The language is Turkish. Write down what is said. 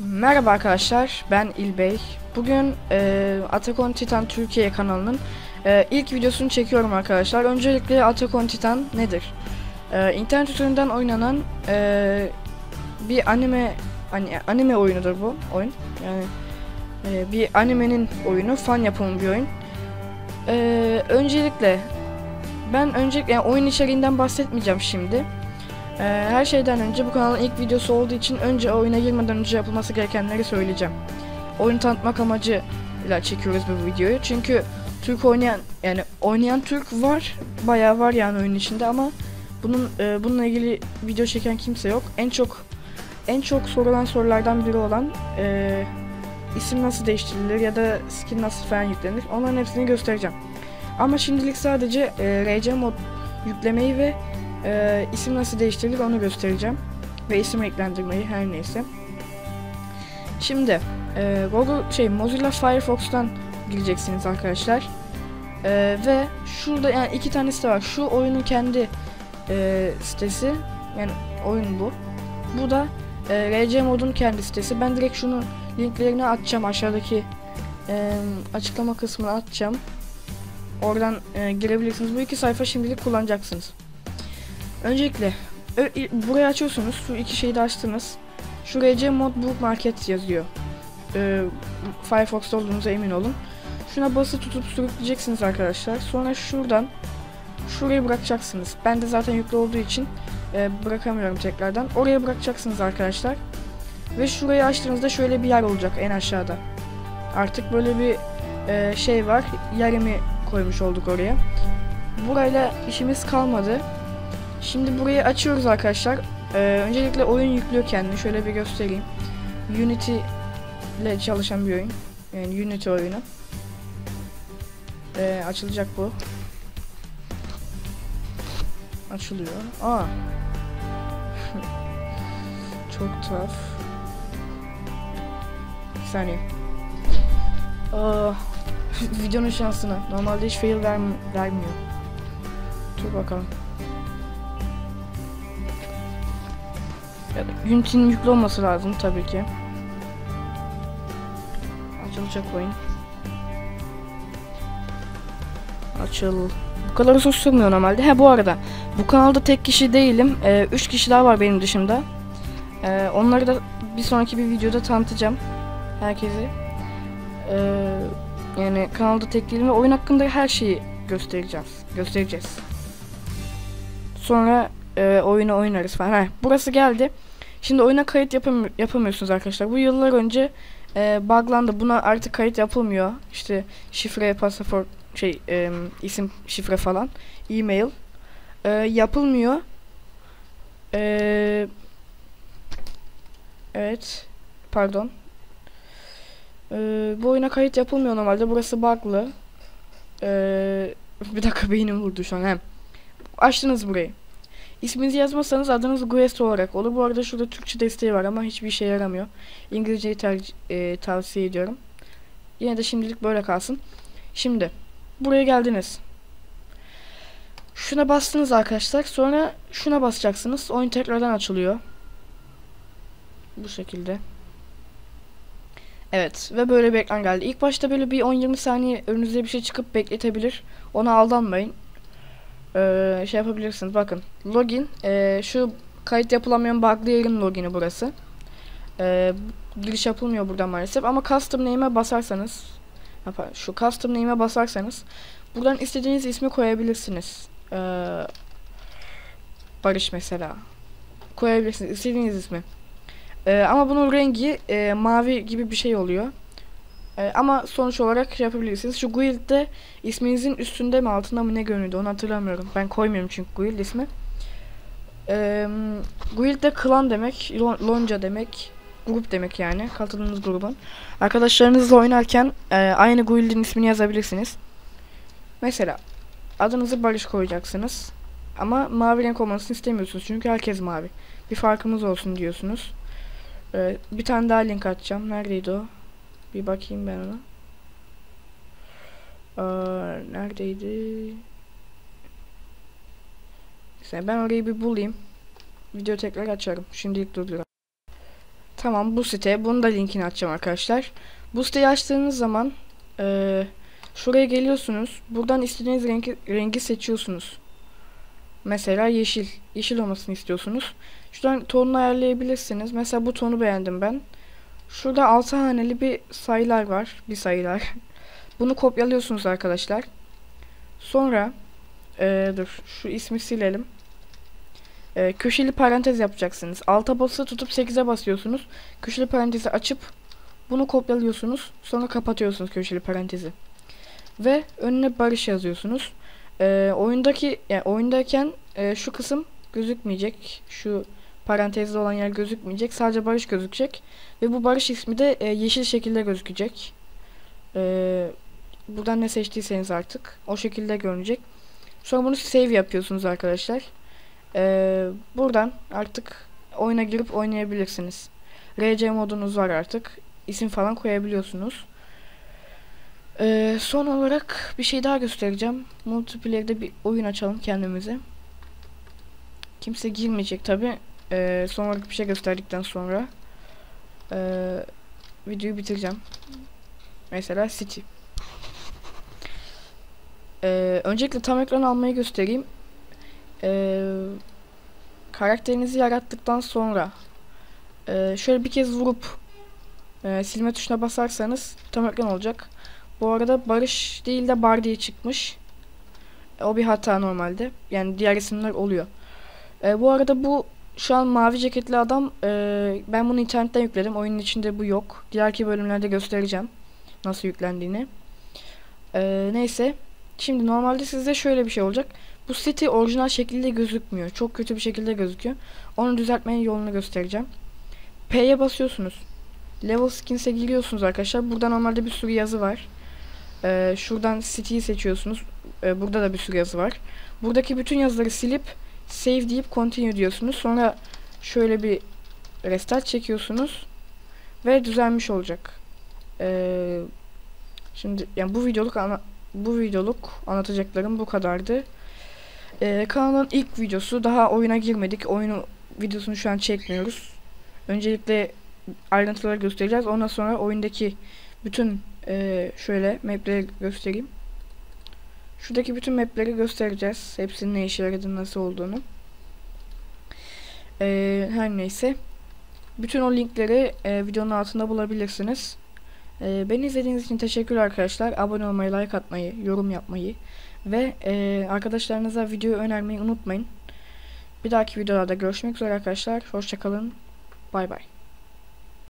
Merhaba arkadaşlar, ben İlbey. Bugün e, Attack on Titan Türkiye kanalının e, ilk videosunu çekiyorum arkadaşlar. Öncelikle Attack on Titan nedir? E, internet üzerinden oynanan e, bir anime hani anime oyunudur bu oyun. Yani e, bir animenin oyunu, fan yapımı bir oyun. E, öncelikle ben öncelikle yani oyun içeriğinden bahsetmeyeceğim şimdi. Ee, her şeyden önce bu kanalın ilk videosu olduğu için önce oyuna girmeden önce yapılması gerekenleri söyleyeceğim. Oyun tanıtmak amacıyla çekiyoruz bu videoyu. Çünkü Türk oynayan yani oynayan Türk var. Bayağı var yani oyun içinde ama bunun e, bununla ilgili video çeken kimse yok. En çok en çok sorulan sorulardan biri olan e, isim nasıl değiştirilir ya da skin nasıl falan yüklenir. Onların hepsini göstereceğim. Ama şimdilik sadece e, RC mod yüklemeyi ve e, isim nasıl değiştirilir onu göstereceğim. Ve isim eklendirmeyi her neyse. Şimdi e, Google şey Mozilla Firefox'tan gireceksiniz arkadaşlar. E, ve şurada yani iki tane site var. Şu oyunun kendi e, sitesi. Yani oyun bu. Bu da e, RC modun kendi sitesi. Ben direkt şunu linklerini atacağım aşağıdaki e, açıklama kısmına atacağım. Oradan e, girebilirsiniz. Bu iki sayfa şimdilik kullanacaksınız. Öncelikle burayı açıyorsunuz. Şu iki şeyi de açtınız. Şu RC Mod Book Market yazıyor. Ee, Firefox'ta olduğunuza emin olun. Şuna bası tutup sürükleyeceksiniz arkadaşlar. Sonra şuradan şurayı bırakacaksınız. Ben de zaten yüklü olduğu için e, bırakamıyorum tekrardan. Oraya bırakacaksınız arkadaşlar. Ve şurayı açtığınızda şöyle bir yer olacak en aşağıda. Artık böyle bir e, şey var. Yerimi koymuş olduk oraya. Burayla işimiz kalmadı. Şimdi burayı açıyoruz arkadaşlar. Ee, öncelikle oyun yüklüyor kendini. Şöyle bir göstereyim. Unity ile çalışan bir oyun. Yani Unity oyunu. Ee, açılacak bu. Açılıyor. Aa. Çok tuhaf. Bir saniye. Aa, videonun şansına. Normalde hiç fail verm vermiyor. Dur bakalım. Unity'nin yüklü olması lazım tabii ki. Açılacak oyun. Açıl. Bu kadar uzun sürmüyor normalde. He bu arada bu kanalda tek kişi değilim. 3 ee, üç kişi daha var benim dışımda. Ee, onları da bir sonraki bir videoda tanıtacağım. Herkesi. Ee, yani kanalda tek değilim ve oyun hakkında her şeyi göstereceğiz. Göstereceğiz. Sonra e, oyunu oynarız falan. Heh, burası geldi. Şimdi oyuna kayıt yapam yapamıyorsunuz arkadaşlar. Bu yıllar önce e, buglandı. Buna artık kayıt yapılmıyor. İşte şifre, pasaport, şey e, isim şifre falan, e-mail e, yapılmıyor. E, evet, pardon. E, bu oyuna kayıt yapılmıyor normalde. Burası buglı. E, bir dakika beynim vurdu şu an. He. Açtınız burayı. İsminizi yazmazsanız adınız Guest olarak olur. Bu arada şurada Türkçe desteği var ama hiçbir işe yaramıyor. İngilizceyi e, tavsiye ediyorum. Yine de şimdilik böyle kalsın. Şimdi buraya geldiniz. Şuna bastınız arkadaşlar. Sonra şuna basacaksınız. Oyun tekrardan açılıyor. Bu şekilde. Evet ve böyle bir ekran geldi. İlk başta böyle bir 10-20 saniye önünüze bir şey çıkıp bekletebilir. Ona aldanmayın e, şey yapabilirsiniz. Bakın login e, şu kayıt yapılamayan bug'lı yerin logini burası. E, giriş yapılmıyor burada maalesef ama custom name'e basarsanız şu custom name'e basarsanız buradan istediğiniz ismi koyabilirsiniz. E, Barış mesela. Koyabilirsiniz istediğiniz ismi. E, ama bunun rengi e, mavi gibi bir şey oluyor. Ee, ama sonuç olarak şey yapabilirsiniz. Şu guild'de isminizin üstünde mi altında mı ne görünüyordu onu hatırlamıyorum. Ben koymuyorum çünkü guild ismi. Ee, guild'de klan demek, lonca demek, grup demek yani. Katıldığınız grubun. Arkadaşlarınızla oynarken e, aynı guild'in ismini yazabilirsiniz. Mesela adınızı Barış koyacaksınız. Ama mavi renk olmasını istemiyorsunuz çünkü herkes mavi. Bir farkımız olsun diyorsunuz. Ee, bir tane daha link atacağım. Neredeydi o? Bir bakayım ben ona. Aa, neredeydi? Neyse ben orayı bir bulayım. Video tekrar açarım. Şimdilik durduruyorum. Tamam bu site. Bunu da linkini açacağım arkadaşlar. Bu siteyi açtığınız zaman e, şuraya geliyorsunuz. Buradan istediğiniz rengi, rengi seçiyorsunuz. Mesela yeşil. Yeşil olmasını istiyorsunuz. Şuradan tonunu ayarlayabilirsiniz. Mesela bu tonu beğendim ben. Şurada 6 haneli bir sayılar var. Bir sayılar. Bunu kopyalıyorsunuz arkadaşlar. Sonra e, dur şu ismi silelim. E, köşeli parantez yapacaksınız. Alta basılı tutup 8'e basıyorsunuz. Köşeli parantezi açıp bunu kopyalıyorsunuz. Sonra kapatıyorsunuz köşeli parantezi. Ve önüne barış yazıyorsunuz. E, oyundaki yani oyundayken e, şu kısım gözükmeyecek. Şu parantezli olan yer gözükmeyecek. Sadece barış gözükecek. Ve bu barış ismi de e, yeşil şekilde gözükecek. E, buradan ne seçtiyseniz artık o şekilde görünecek. Sonra bunu save yapıyorsunuz arkadaşlar. E, buradan artık oyuna girip oynayabilirsiniz. RC modunuz var artık. İsim falan koyabiliyorsunuz. Ee, son olarak bir şey daha göstereceğim. Multiplayer'de bir oyun açalım kendimize. Kimse girmeyecek tabi. Ee, son olarak bir şey gösterdikten sonra ee, videoyu bitireceğim. Mesela City. Ee, öncelikle tam ekran almayı göstereyim. Ee, karakterinizi yarattıktan sonra ee, şöyle bir kez vurup ee, silme tuşuna basarsanız tam ekran olacak. Bu arada Barış değil de Bar diye çıkmış. E, o bir hata normalde. Yani diğer isimler oluyor. E, bu arada bu şu an mavi ceketli adam e, ben bunu internetten yükledim. Oyunun içinde bu yok. Diğerki bölümlerde göstereceğim nasıl yüklendiğini. E, neyse. Şimdi normalde sizde şöyle bir şey olacak. Bu city orijinal şekilde gözükmüyor. Çok kötü bir şekilde gözüküyor. Onu düzeltmenin yolunu göstereceğim. P'ye basıyorsunuz. Level Skins'e giriyorsunuz arkadaşlar. Burada normalde bir sürü yazı var. Ee, şuradan City'yi seçiyorsunuz. Ee, burada da bir sürü yazı var. Buradaki bütün yazıları silip Save deyip Continue diyorsunuz. Sonra şöyle bir restart çekiyorsunuz. Ve düzelmiş olacak. Ee, şimdi yani bu videoluk ana, bu videoluk anlatacaklarım bu kadardı. Ee, kanalın ilk videosu. Daha oyuna girmedik. Oyunu videosunu şu an çekmiyoruz. Öncelikle ayrıntıları göstereceğiz. Ondan sonra oyundaki bütün e, şöyle mapleri göstereyim. Şuradaki bütün mapleri göstereceğiz. Hepsinin ne işe yaradığını nasıl olduğunu. E, her neyse. Bütün o linkleri e, videonun altında bulabilirsiniz. E, beni izlediğiniz için teşekkür arkadaşlar. Abone olmayı, like atmayı, yorum yapmayı ve e, arkadaşlarınıza videoyu önermeyi unutmayın. Bir dahaki videolarda görüşmek üzere arkadaşlar. Hoşçakalın. Bay bay.